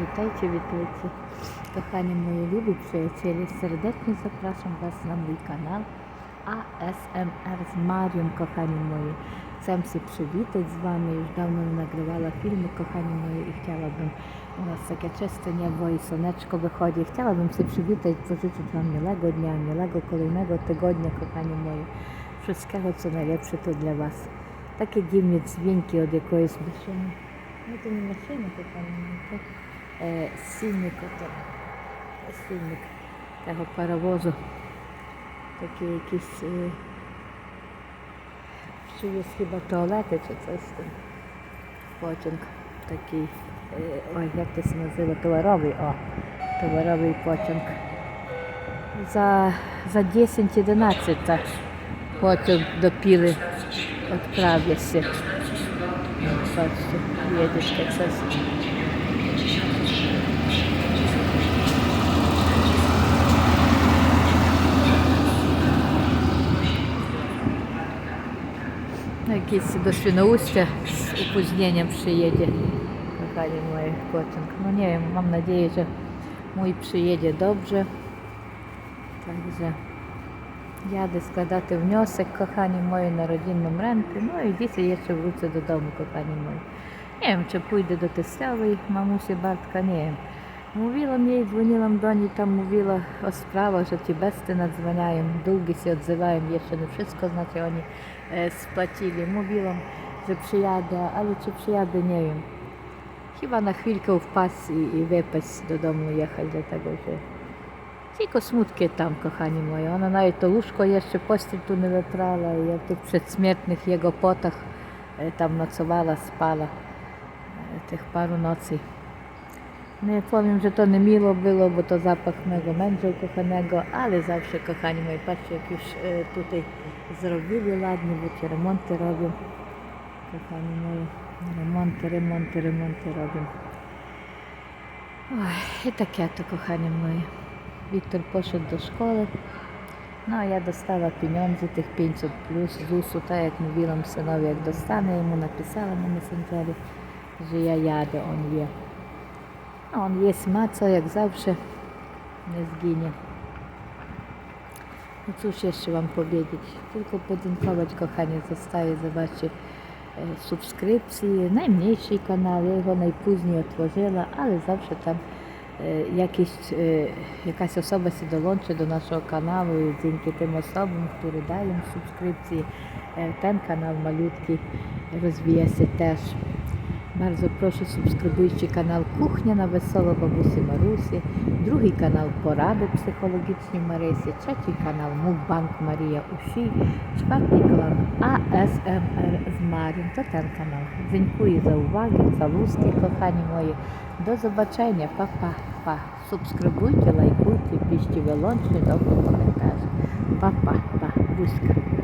Witajcie, witajcie. Kochani moi lubi przyjaciele, serdecznie zapraszam Was na mój kanał ASMR z Marią, kochani moi. Chcę się przywitać z Wami, już dawno nagrywała filmy, kochani moi i chciałabym, u nas takie czyste niebo i słoneczko wychodzi, chciałabym się przywitać, pożyczyć Wam miłego dnia, miłego kolejnego tygodnia, kochani moi. Wszystkiego, co najlepsze to dla Was. Takie dziwne dźwięki od jakiejś maszyny. No to nie maszyny, kochani, tak? Е, сінник, сінник того паровозу. Такі якісь е, чи є хіба туалети, чи це потінг такий. Е, ой, як це називає, товаровий, о, товаровий потяг. За за 10-11 так потяг до піли відправляся. Бачите, їдеш, це це. Якийсь до Świnoujścia z opóźnieniem przyjedzie. Kochani moje pociąg. No nie wiem, mam nadzieję, że mój przyjedzie dobrze. Także jadę składати wniosek, kochani moi, na rodzinną rentę. No i dzisiaj jeszcze wrócę do domu, kochani moi. Nie wiem, czy pójdę do teściowej mamusi Bartka, nie wiem. Mówiłam jej, dzwoniłam do niej, tam mówiła o sprawach, że ci besty nadzwaniają, długi się odzywają, jeszcze nie wszystko, znaczy oni e, spłacili. Mówiłam, że przyjadę, ale czy przyjadę, nie wiem. Chyba na chwilkę wpaść i, i wypaść do domu jechać, dlatego że tylko smutki tam, kochani moi. Ona nawet to łóżko jeszcze postel tu nie wyprala i ja w tych przedśmiertnych jego potach e, tam nocowała, spala e, tych paru nocy. Nie powiem, że to nie miło było, bo to zapach mego męża ukochanego, ale zawsze, kochani moi, patrzcie, jak już e, tutaj zrobili ładnie, bo ci remonty robią. Kochani moi, remonty, remonty, remonty robią. Oj, i takie to, kochani moi. Wiktor poszedł do szkoły, no ja dostała pieniądze, tych 500 plus ZUS-u, tak jak mówiłam synowi, jak dostanę, jemu napisałam na Messengerze, że ja jadę, on wie. On jest maco, jak zawsze, nie zginie. No cóż jeszcze Wam powiedzieć, tylko podziękować, kochanie, zostaje, zobaczcie, e, subskrypcji, najmniejszy kanał, ja go najpóźniej otworzyła, ale zawsze tam e, jakieś, e, jakaś osoba się dołączy do naszego kanału i dzięki tym osobom, które dają subskrypcje, e, ten kanał malutki rozwija się też. Bardzo proszę subskrybujcie kanał Kuchnia na Wesoło Babusi Marusi, drugi kanał Porady Psychologiczne Marysi, trzeci kanał Mukbang Марія Уші, czwarty kanał ASMR z Marią, to ten kanał. Dziękuję za uwagę, całuski kochani moje. Do zobaczenia, pa, pa, pa. Subskrybujcie, лайкуйте, piszcie wyłącznie dobry komentarz. Pa, pa, pa, buźka.